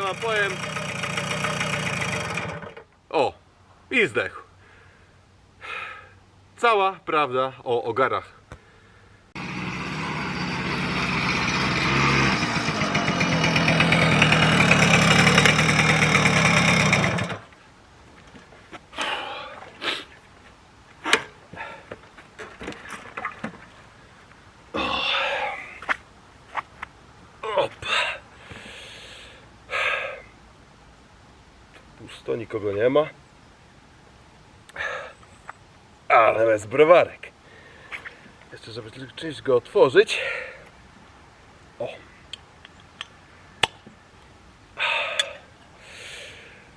napojem. O, i zdechł. Cała prawda o ogarach. Nikogo nie ma. Ale bez browarek. Jeszcze, żeby tylko czymś go otworzyć. O.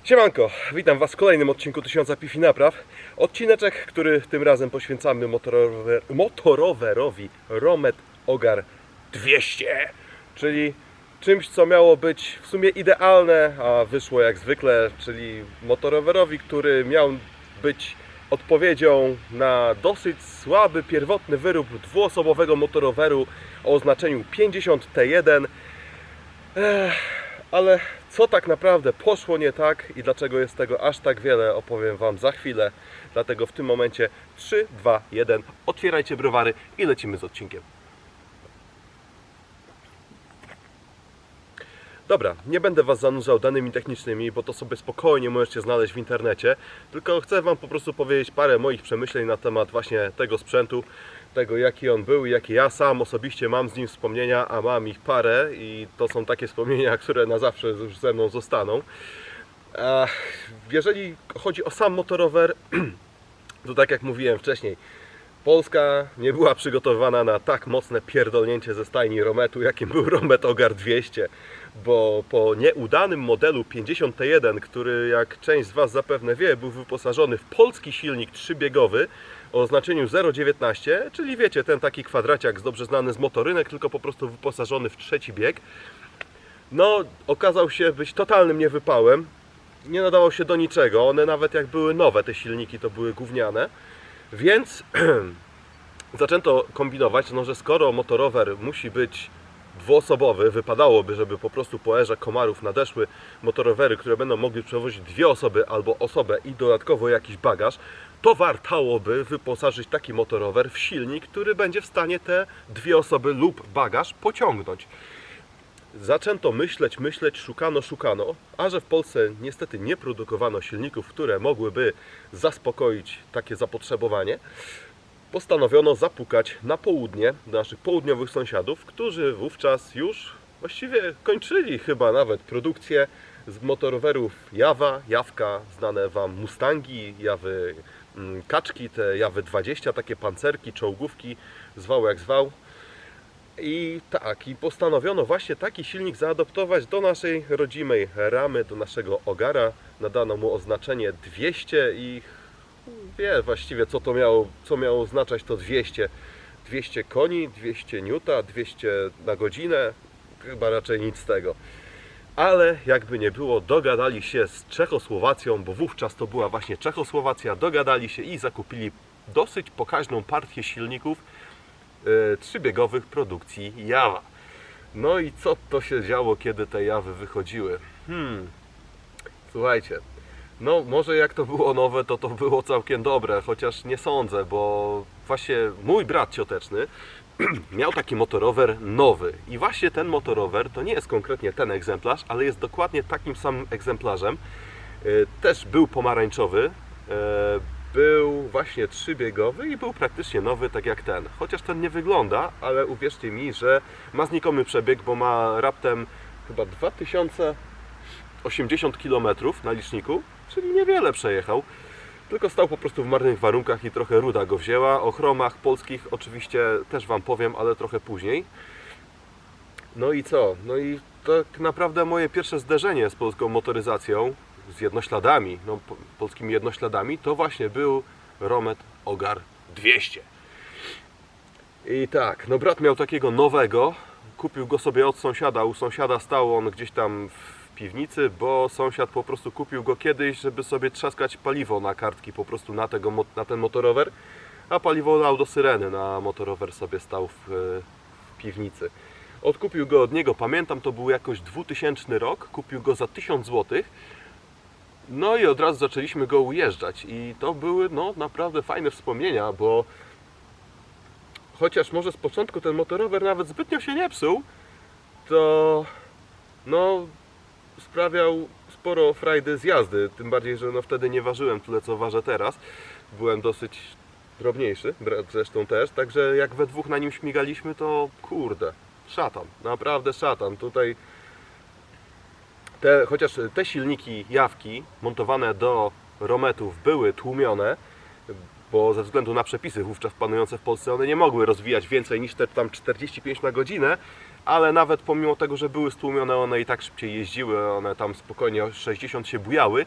Siemanko, witam Was w kolejnym odcinku 1000 Pifi Napraw. Odcineczek, który tym razem poświęcamy motorower, motorowerowi Romet Ogar 200, czyli czymś, co miało być w sumie idealne, a wyszło jak zwykle, czyli motorowerowi, który miał być odpowiedzią na dosyć słaby, pierwotny wyrób dwuosobowego motoroweru o oznaczeniu 50T1. Ech, ale co tak naprawdę poszło nie tak i dlaczego jest tego aż tak wiele, opowiem Wam za chwilę. Dlatego w tym momencie 3, 2, 1, otwierajcie browary i lecimy z odcinkiem. Dobra, nie będę Was zanurzał danymi technicznymi, bo to sobie spokojnie możecie znaleźć w internecie. Tylko chcę Wam po prostu powiedzieć parę moich przemyśleń na temat właśnie tego sprzętu, tego jaki on był i jakie ja sam osobiście mam z nim wspomnienia, a mam ich parę i to są takie wspomnienia, które na zawsze już ze mną zostaną. Jeżeli chodzi o sam motorower, to tak jak mówiłem wcześniej, Polska nie była przygotowana na tak mocne pierdolnięcie ze stajni Rometu, jakim był Romet Ogar 200, bo po nieudanym modelu 50T1, który jak część z Was zapewne wie, był wyposażony w polski silnik trzybiegowy o oznaczeniu 0,19, czyli wiecie, ten taki kwadraciak dobrze znany z motorynek, tylko po prostu wyposażony w trzeci bieg, no okazał się być totalnym niewypałem, nie nadawał się do niczego, one nawet jak były nowe, te silniki to były gówniane, więc zaczęto kombinować, no, że skoro motorower musi być dwuosobowy, wypadałoby, żeby po prostu po erze komarów nadeszły motorowery, które będą mogły przewozić dwie osoby albo osobę i dodatkowo jakiś bagaż, to wartałoby wyposażyć taki motorower w silnik, który będzie w stanie te dwie osoby lub bagaż pociągnąć. Zaczęto myśleć, myśleć, szukano, szukano, a że w Polsce niestety nie produkowano silników, które mogłyby zaspokoić takie zapotrzebowanie, postanowiono zapukać na południe do naszych południowych sąsiadów, którzy wówczas już właściwie kończyli chyba nawet produkcję z motorowerów Jawa, Jawka, znane Wam Mustangi, Jawy mm, Kaczki, te Jawy 20, takie pancerki, czołgówki, zwał jak zwał. I tak, i postanowiono właśnie taki silnik zaadoptować do naszej rodzimej ramy, do naszego ogara. Nadano mu oznaczenie 200 i wie właściwie co to miało, co miało oznaczać to 200. 200 koni, 200 niuta, 200 na godzinę, chyba raczej nic z tego. Ale jakby nie było, dogadali się z Czechosłowacją, bo wówczas to była właśnie Czechosłowacja, dogadali się i zakupili dosyć pokaźną partię silników e, trzybiegowych produkcji Jawa. No i co to się działo, kiedy te Jawy wychodziły? Hmm, słuchajcie, no może jak to było nowe, to to było całkiem dobre, chociaż nie sądzę, bo właśnie mój brat cioteczny miał taki motorower nowy i właśnie ten motorower to nie jest konkretnie ten egzemplarz, ale jest dokładnie takim samym egzemplarzem. E, Też był pomarańczowy, e, był właśnie trzybiegowy i był praktycznie nowy, tak jak ten. Chociaż ten nie wygląda, ale uwierzcie mi, że ma znikomy przebieg, bo ma raptem chyba 2080 km na liczniku, czyli niewiele przejechał. Tylko stał po prostu w marnych warunkach i trochę ruda go wzięła. O chromach polskich oczywiście też Wam powiem, ale trochę później. No i co? No i tak naprawdę moje pierwsze zderzenie z polską motoryzacją, z jednośladami, no po- polskimi jednośladami, to właśnie był Romet Ogar 200. I tak, no brat miał takiego nowego, kupił go sobie od sąsiada, u sąsiada stał on gdzieś tam w piwnicy, bo sąsiad po prostu kupił go kiedyś, żeby sobie trzaskać paliwo na kartki po prostu na, tego, na ten motorower, a paliwo lał do syreny, na motorower sobie stał w, e, w piwnicy. Odkupił go od niego, pamiętam, to był jakoś 2000 rok, kupił go za 1000 zł. No i od razu zaczęliśmy go ujeżdżać i to były no naprawdę fajne wspomnienia, bo chociaż może z początku ten motorower nawet zbytnio się nie psuł, to no sprawiał sporo frajdy z jazdy, tym bardziej, że no wtedy nie ważyłem tyle co ważę teraz. Byłem dosyć drobniejszy, zresztą też, także jak we dwóch na nim śmigaliśmy, to kurde, szatan, naprawdę szatan. Tutaj te, chociaż te silniki jawki montowane do rometów były tłumione, bo ze względu na przepisy wówczas panujące w Polsce one nie mogły rozwijać więcej niż te tam 45 na godzinę, ale nawet pomimo tego, że były stłumione, one i tak szybciej jeździły, one tam spokojnie o 60 się bujały.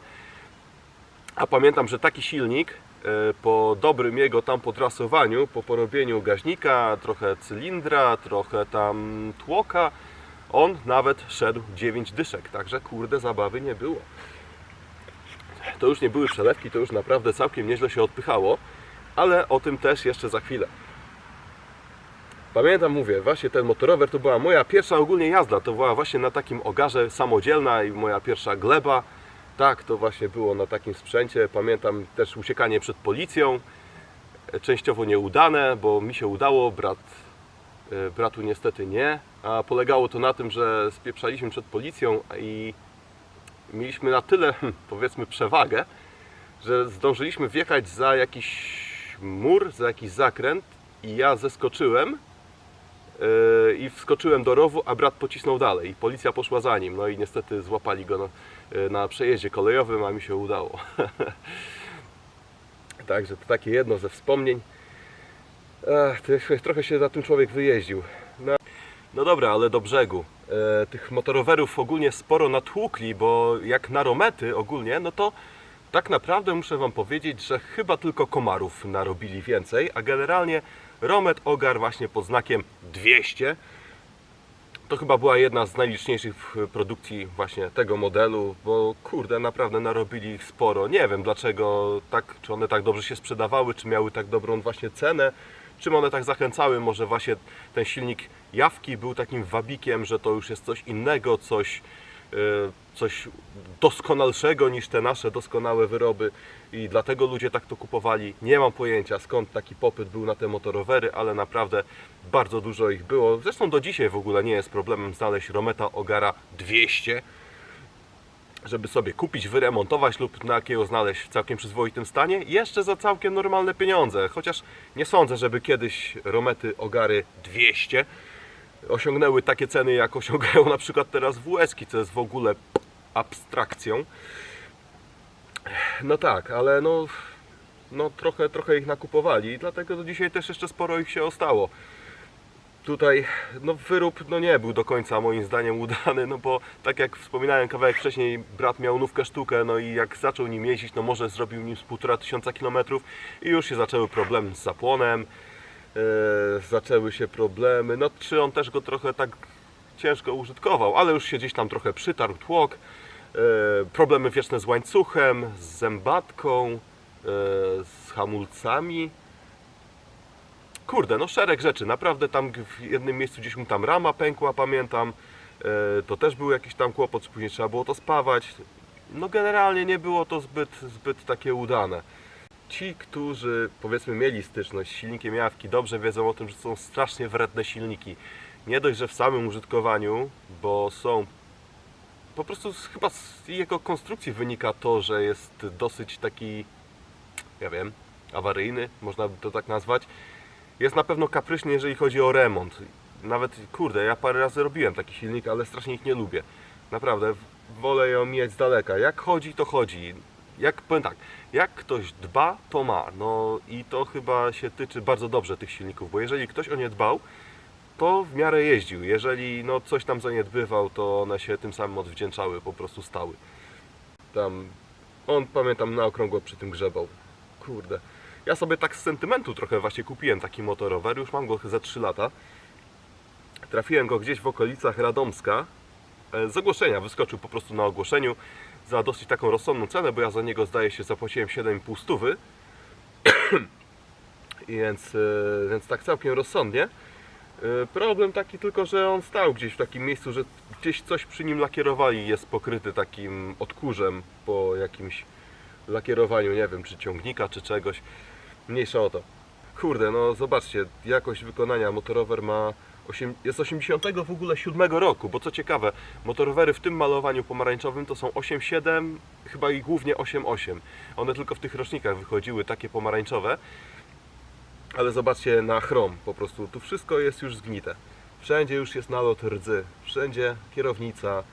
A pamiętam, że taki silnik e, po dobrym jego tam podrasowaniu, po porobieniu gaźnika, trochę cylindra, trochę tam tłoka, on nawet szedł 9 dyszek, także kurde zabawy nie było. To już nie były przelewki, to już naprawdę całkiem nieźle się odpychało, ale o tym też jeszcze za chwilę. Pamiętam, mówię, właśnie ten motorower to była moja pierwsza ogólnie jazda, to była właśnie na takim ogarze samodzielna i moja pierwsza gleba. Tak, to właśnie było na takim sprzęcie. Pamiętam też uciekanie przed policją, częściowo nieudane, bo mi się udało, brat, e, bratu niestety nie, a polegało to na tym, że spieprzaliśmy przed policją i mieliśmy na tyle, powiedzmy, przewagę, że zdążyliśmy wjechać za jakiś mur, za jakiś zakręt i ja zeskoczyłem yy, i wskoczyłem do rowu, a brat pocisnął dalej policja poszła za nim. No i niestety złapali go na, yy, na przejeździe kolejowym, a mi się udało. Także to takie jedno ze wspomnień. Ty- trochę się za tym człowiek wyjeździł. No, no dobra, ale do brzegu. E, tych motorowerów ogólnie sporo natłukli, bo jak na romety ogólnie, no to tak naprawdę muszę Wam powiedzieć, że chyba tylko komarów narobili więcej, a generalnie Romet Ogar właśnie pod znakiem 200 to chyba była jedna z najliczniejszych produkcji właśnie tego modelu, bo kurde, naprawdę narobili ich sporo. Nie wiem dlaczego, tak, czy one tak dobrze się sprzedawały, czy miały tak dobrą właśnie cenę, czym one tak zachęcały. Może właśnie ten silnik jawki był takim wabikiem, że to już jest coś innego, coś, coś doskonalszego niż te nasze doskonałe wyroby i dlatego ludzie tak to kupowali. Nie mam pojęcia skąd taki popyt był na te motorowery, ale naprawdę bardzo dużo ich było. Zresztą do dzisiaj w ogóle nie jest problemem znaleźć Rometa Ogara 200, żeby sobie kupić, wyremontować lub na jakiego znaleźć w całkiem przyzwoitym stanie, jeszcze za całkiem normalne pieniądze. Chociaż nie sądzę, żeby kiedyś Romety Ogary 200 osiągnęły takie ceny, jak osiągają na przykład teraz WS-ki, co jest w ogóle abstrakcją. No tak, ale no, no trochę, trochę ich nakupowali, dlatego do dzisiaj też jeszcze sporo ich się ostało. Tutaj no wyrób no nie był do końca moim zdaniem udany, no bo tak jak wspominałem kawałek wcześniej, brat miał nówkę sztukę, no i jak zaczął nim jeździć, no może zrobił nim z półtora tysiąca kilometrów i już się zaczęły problemy z zapłonem, zaczęły się problemy, no czy on też go trochę tak ciężko użytkował, ale już się gdzieś tam trochę przytarł tłok, e, problemy wieczne z łańcuchem, z zębatką, e, z hamulcami, kurde, no szereg rzeczy. Naprawdę tam w jednym miejscu gdzieś mu tam rama pękła, pamiętam. E, To też był jakiś tam kłopot, później trzeba było to spawać. No generalnie nie było to zbyt, zbyt takie udane. Ci, którzy powiedzmy mieli styczność z silnikiem jawki, dobrze wiedzą o tym, że są strasznie wredne silniki. Nie dość, że w samym użytkowaniu, bo są po prostu chyba z jego konstrukcji wynika to, że jest dosyć taki, ja wiem, awaryjny, można by to tak nazwać jest na pewno kapryśny, jeżeli chodzi o remont. Nawet, kurde, ja parę razy robiłem taki silnik, ale strasznie ich nie lubię. Naprawdę, wolę je omijać z daleka. Jak chodzi, to chodzi. Jak, powiem tak, jak ktoś dba, to ma. No i to chyba się tyczy bardzo dobrze tych silników, bo jeżeli ktoś o nie dbał, to w miarę jeździł. Jeżeli no, coś tam zaniedbywał, to one się tym samym odwdzięczały, po prostu stały. Tam, on pamiętam na okrągło przy tym grzebał. Kurde. Ja sobie tak z sentymentu trochę właśnie kupiłem taki motorower, już mam go za 3 lata. Trafiłem go gdzieś w okolicach Radomska. E, Z ogłoszenia, wyskoczył po prostu na ogłoszeniu za dosyć taką rozsądną cenę, bo ja za niego zdaje się zapłaciłem 7,5 stówy. Więc, e, więc tak całkiem rozsądnie. Yy, Problem taki tylko, że on stał gdzieś w takim miejscu, że gdzieś coś przy nim lakierowali jest pokryty takim odkurzem po jakimś lakierowaniu, nie wiem, czy ciągnika, czy czegoś. Mniejsza o to. Kurde, no zobaczcie, jakość wykonania motorower ma osiem- jest 80 w ogóle 7 roku, bo co ciekawe, motorowery w tym malowaniu pomarańczowym to są 8.7, chyba i głównie 8.8. One tylko w tych rocznikach wychodziły takie pomarańczowe. Ale zobaczcie na chrom, po prostu tu wszystko jest już zgnite. Wszędzie już jest nalot rdzy, wszędzie kierownica,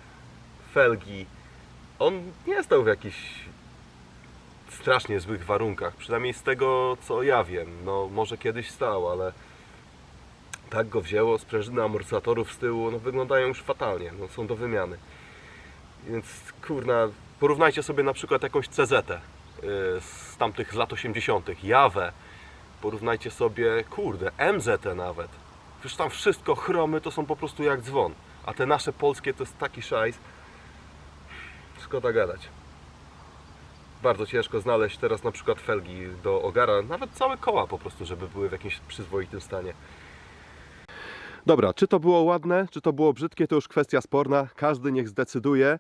felgi. On nie stał w jakichś strasznie złych warunkach, przynajmniej z tego co ja wiem. No może kiedyś stał, ale tak go wzięło, sprężyny amortyzatorów z tyłu, no wyglądają już fatalnie, no są do wymiany. Więc kurna, porównajcie sobie na przykład jakąś CZ yy, z tamtych lat 80., Jawę, porównajcie sobie, kurde, MZ nawet. Przecież tam wszystko chromy to są po prostu jak dzwon, a te nasze polskie to jest taki szajs. Szkoda gadać. Bardzo ciężko znaleźć teraz na przykład felgi do ogara, nawet całe koła po prostu, żeby były w jakimś przyzwoitym stanie. Dobra, czy to było ładne, czy to było brzydkie, to już kwestia sporna. Każdy niech zdecyduje.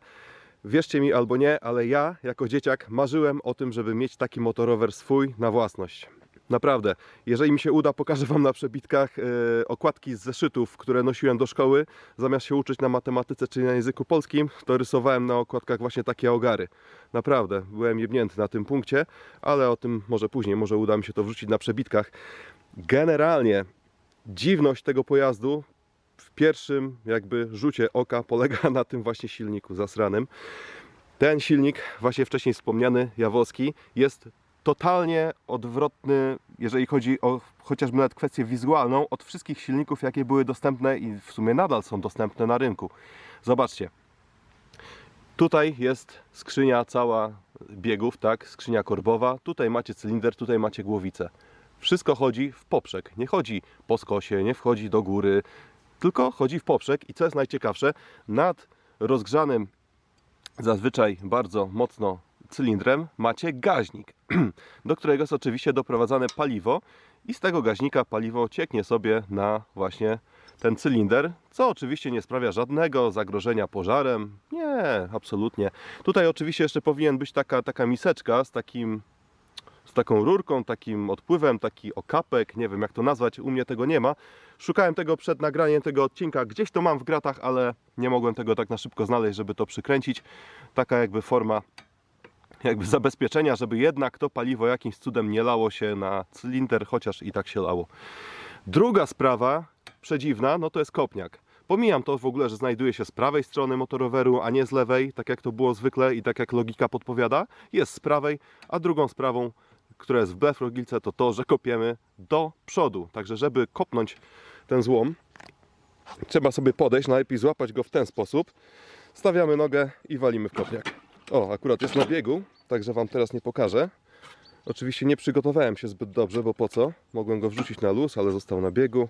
Wierzcie mi albo nie, ale ja jako dzieciak marzyłem o tym, żeby mieć taki motorower swój na własność. Naprawdę, jeżeli mi się uda, pokażę Wam na przebitkach e, okładki z zeszytów, które nosiłem do szkoły. Zamiast się uczyć na matematyce czy na języku polskim, to rysowałem na okładkach właśnie takie ogary. Naprawdę, byłem jebnięty na tym punkcie, ale o tym może później, może uda mi się to wrzucić na przebitkach. Generalnie dziwność tego pojazdu w pierwszym jakby rzucie oka polega na tym właśnie silniku zasranym. Ten silnik, właśnie wcześniej wspomniany, Jawoski, jest totalnie odwrotny, jeżeli chodzi o chociażby nawet kwestię wizualną, od wszystkich silników, jakie były dostępne i w sumie nadal są dostępne na rynku. Zobaczcie. Tutaj jest skrzynia cała biegów, tak, skrzynia korbowa. Tutaj macie cylinder, tutaj macie głowicę. Wszystko chodzi w poprzek. Nie chodzi po skosie, nie wchodzi do góry, tylko chodzi w poprzek i co jest najciekawsze, nad rozgrzanym zazwyczaj bardzo mocno cylindrem macie gaźnik, do którego jest oczywiście doprowadzane paliwo i z tego gaźnika paliwo cieknie sobie na właśnie ten cylinder, co oczywiście nie sprawia żadnego zagrożenia pożarem. Nie, absolutnie. Tutaj oczywiście jeszcze powinien być taka, taka miseczka z takim z taką rurką, takim odpływem, taki okapek, nie wiem jak to nazwać, u mnie tego nie ma. Szukałem tego przed nagraniem tego odcinka, gdzieś to mam w gratach, ale nie mogłem tego tak na szybko znaleźć, żeby to przykręcić. Taka jakby forma jakby zabezpieczenia, żeby jednak to paliwo jakimś cudem nie lało się na cylinder, chociaż i tak się lało. Druga sprawa, przedziwna, no to jest kopniak. Pomijam to w ogóle, że znajduje się z prawej strony motoroweru, a nie z lewej, tak jak to było zwykle i tak jak logika podpowiada. Jest z prawej, a drugą sprawą, która jest wbrew logice, to to, że kopiemy do przodu. Także żeby kopnąć ten złom, trzeba sobie podejść, najlepiej złapać go w ten sposób. Stawiamy nogę i walimy w kopniak. O, akurat jest na biegu, także Wam teraz nie pokażę. Oczywiście nie przygotowałem się zbyt dobrze, bo po co? Mogłem go wrzucić na luz, ale został na biegu.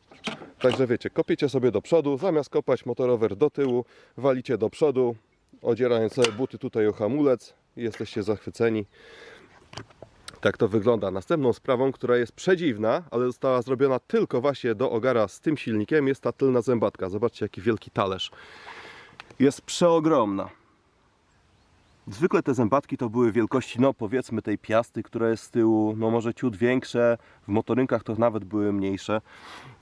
Także wiecie, kopiecie sobie do przodu, zamiast kopać motorower do tyłu, walicie do przodu, odzierając sobie buty tutaj o hamulec i jesteście zachwyceni. Tak to wygląda. Następną sprawą, która jest przedziwna, ale została zrobiona tylko właśnie do ogara z tym silnikiem, jest ta tylna zębatka. Zobaczcie, jaki wielki talerz. Jest przeogromna. Zwykle te zębatki to były wielkości, no powiedzmy tej piasty, która jest z tyłu, no może ciut większe, w motorynkach to nawet były mniejsze,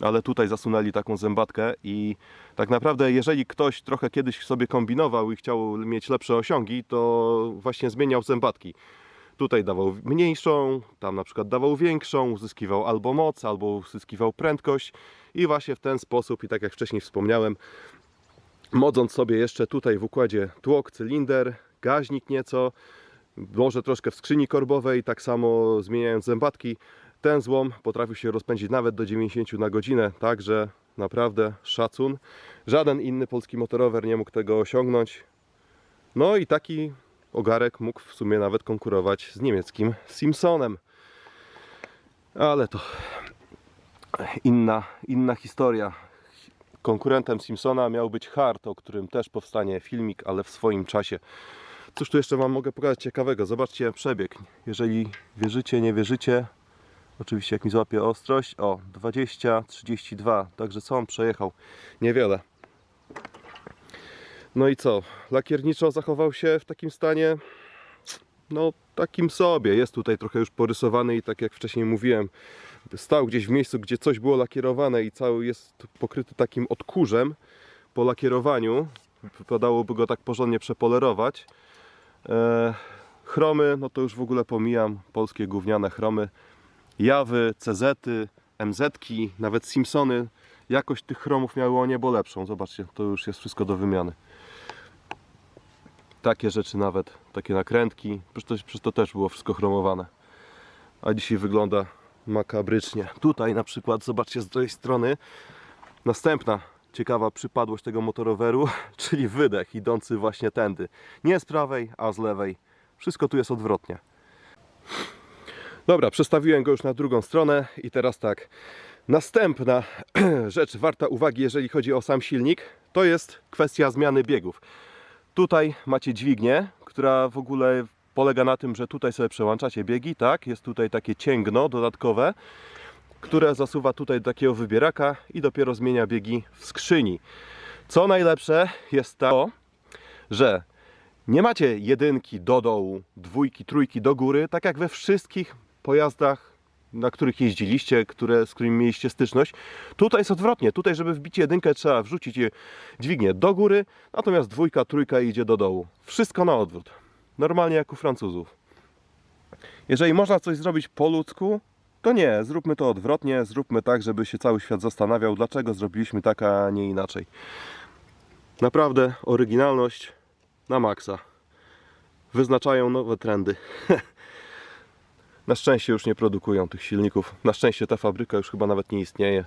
ale tutaj zasunęli taką zębatkę i tak naprawdę jeżeli ktoś trochę kiedyś sobie kombinował i chciał mieć lepsze osiągi, to właśnie zmieniał zębatki. Tutaj dawał mniejszą, tam na przykład dawał większą, uzyskiwał albo moc, albo uzyskiwał prędkość i właśnie w ten sposób, i tak jak wcześniej wspomniałem, modząc sobie jeszcze tutaj w układzie tłok, cylinder, gaźnik nieco, może troszkę w skrzyni korbowej, tak samo zmieniając zębatki, ten złom potrafił się rozpędzić nawet do 90 na godzinę, także naprawdę szacun. Żaden inny polski motorower nie mógł tego osiągnąć. No i taki ogarek mógł w sumie nawet konkurować z niemieckim Simpsonem. Ale to inna, inna historia. Konkurentem Simpsona miał być Hart, o którym też powstanie filmik, ale w swoim czasie. Cóż tu jeszcze Wam mogę pokazać ciekawego? Zobaczcie przebieg. Jeżeli wierzycie, nie wierzycie, Oczywiście jak mi złapie ostrość, o 20, 32, także co on przejechał? Niewiele. No i co? Lakierniczo zachował się w takim stanie, no takim sobie. Jest tutaj trochę już porysowany i tak jak wcześniej mówiłem, stał gdzieś w miejscu, gdzie coś było lakierowane i cały jest pokryty takim odkurzem po lakierowaniu. Wypadałoby go tak porządnie przepolerować. E, chromy, no to już w ogóle pomijam, polskie gówniane chromy. Jawy, CZ-y, MZ-ki, nawet Simpsony. Jakość tych chromów miały o niebo lepszą. Zobaczcie, to już jest wszystko do wymiany. Takie rzeczy nawet, takie nakrętki. Przecież to, przecież to też było wszystko chromowane. A dzisiaj wygląda makabrycznie. Tutaj na przykład, zobaczcie z tej strony, następna ciekawa przypadłość tego motoroweru, czyli wydech idący właśnie tędy. Nie z prawej, a z lewej. Wszystko tu jest odwrotnie. Dobra, przestawiłem go już na drugą stronę i teraz tak. Następna rzecz warta uwagi, jeżeli chodzi o sam silnik, to jest kwestia zmiany biegów. Tutaj macie dźwignię, która w ogóle polega na tym, że tutaj sobie przełączacie biegi, tak? Jest tutaj takie cięgno dodatkowe, które zasuwa tutaj do takiego wybieraka i dopiero zmienia biegi w skrzyni. Co najlepsze jest to, że nie macie jedynki do dołu, dwójki, trójki do góry, tak jak we wszystkich pojazdach, na których jeździliście, które, z którymi mieliście styczność. Tutaj jest odwrotnie. Tutaj, żeby wbić jedynkę, trzeba wrzucić dźwignię do góry, natomiast dwójka, trójka idzie do dołu. Wszystko na odwrót. Normalnie jak u Francuzów. Jeżeli można coś zrobić po ludzku, to nie, zróbmy to odwrotnie, zróbmy tak, żeby się cały świat zastanawiał, dlaczego zrobiliśmy tak, a nie inaczej. Naprawdę oryginalność na maksa. Wyznaczają nowe trendy. Na szczęście już nie produkują tych silników. Na szczęście ta fabryka już chyba nawet nie istnieje.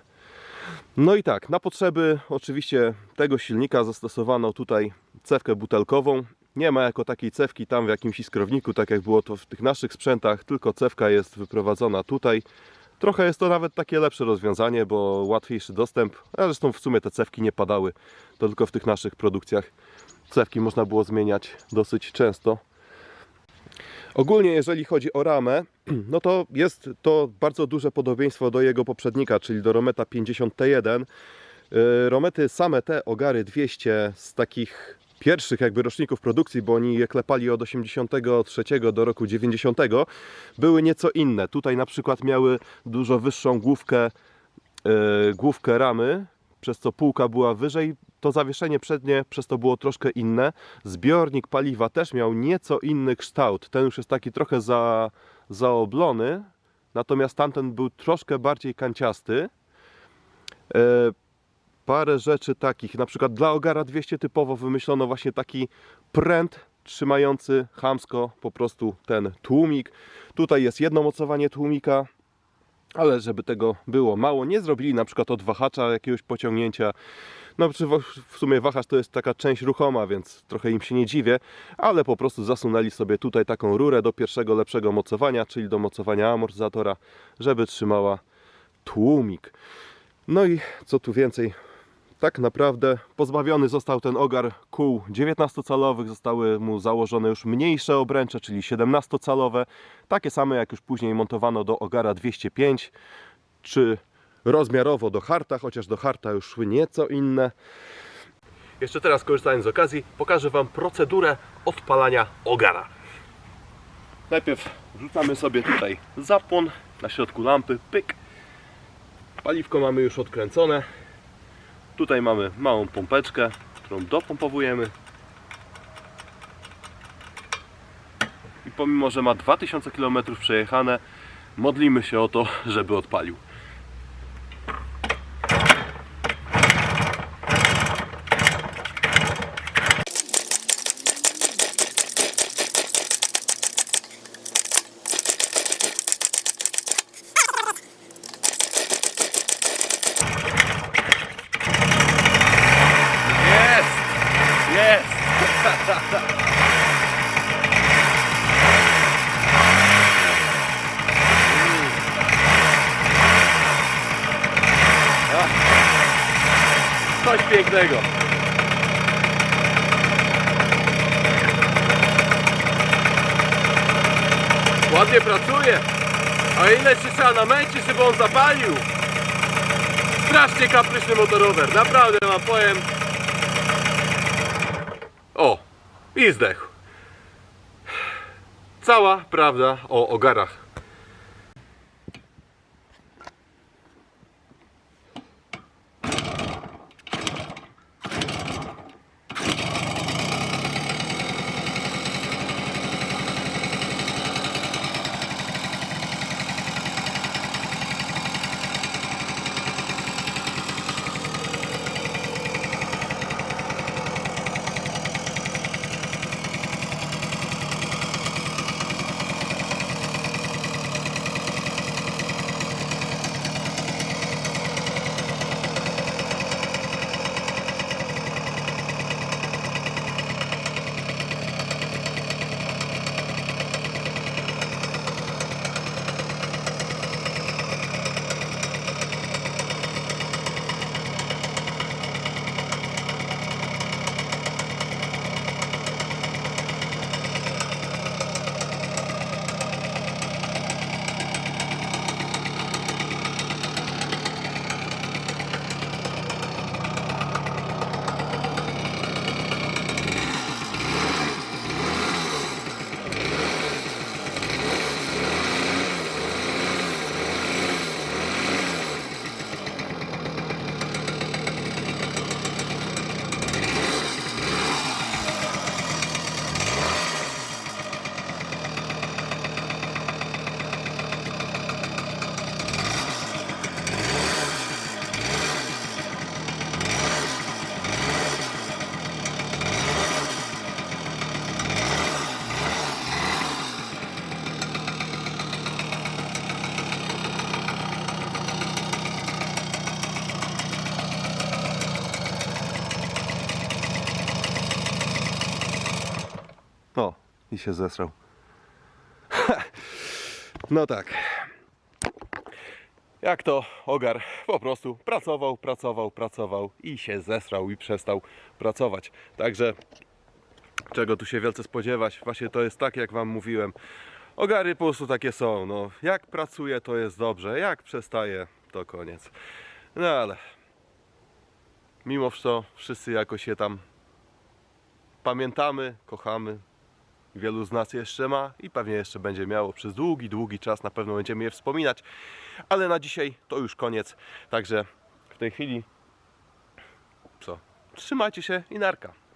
No i tak, na potrzeby oczywiście tego silnika zastosowano tutaj cewkę butelkową. Nie ma jako takiej cewki tam w jakimś iskrowniku, tak jak było to w tych naszych sprzętach, tylko cewka jest wyprowadzona tutaj. Trochę jest to nawet takie lepsze rozwiązanie, bo łatwiejszy dostęp, a zresztą w sumie te cewki nie padały, to tylko w tych naszych produkcjach cewki można było zmieniać dosyć często. Ogólnie jeżeli chodzi o ramę, no to jest to bardzo duże podobieństwo do jego poprzednika, czyli do Rometa 50T1. Yy, Romety same te Ogary 200 z takich pierwszych jakby roczników produkcji, bo oni je klepali od 83 do roku 90, były nieco inne. Tutaj na przykład miały dużo wyższą główkę, yy, główkę ramy, przez co półka była wyżej, to zawieszenie przednie przez to było troszkę inne. Zbiornik paliwa też miał nieco inny kształt. Ten już jest taki trochę za, zaoblony, natomiast tamten był troszkę bardziej kanciasty. E, parę rzeczy takich, na przykład dla Ogara 200 typowo wymyślono właśnie taki pręt trzymający chamsko po prostu ten tłumik. Tutaj jest jedno mocowanie tłumika, ale żeby tego było mało, nie zrobili na przykład od wahacza jakiegoś pociągnięcia. No w sumie wahacz to jest taka część ruchoma, więc trochę im się nie dziwię, ale po prostu zasunęli sobie tutaj taką rurę do pierwszego lepszego mocowania, czyli do mocowania amortyzatora, żeby trzymała tłumik. No i co tu więcej, tak naprawdę pozbawiony został ten ogar kół 19-calowych, zostały mu założone już mniejsze obręcze, czyli 17-calowe, takie same jak już później montowano do ogara 205, czy rozmiarowo do harta, chociaż do harta już szły nieco inne. Jeszcze teraz korzystając z okazji, pokażę Wam procedurę odpalania ogara. Najpierw wrzucamy sobie tutaj zapłon na środku lampy, pyk. Paliwko mamy już odkręcone. Tutaj mamy małą pompeczkę, którą dopompowujemy. I pomimo, że ma 2000 km przejechane, modlimy się o to, żeby odpalił. Jest! Jest! Coś pięknego. Ładnie pracuje. A trzeba namęcić, żeby on zapalił? Strasznie kapryśny motorower, naprawdę wam powiem. O, i zdechł. Cała prawda o ogarach. I się zesrał. no tak. Jak to ogar po prostu pracował, pracował, pracował i się zesrał i przestał pracować. Także czego tu się wielce spodziewać? Właśnie to jest tak, jak wam mówiłem. Ogary po prostu takie są. No, jak pracuje, to jest dobrze. Jak przestaje, to koniec. No ale mimo wszystko wszyscy jakoś je tam pamiętamy, kochamy. Wielu z nas jeszcze ma i pewnie jeszcze będzie miało przez długi, długi czas. Na pewno będziemy je wspominać. Ale na dzisiaj to już koniec. Także w tej chwili co? Trzymajcie się i narka.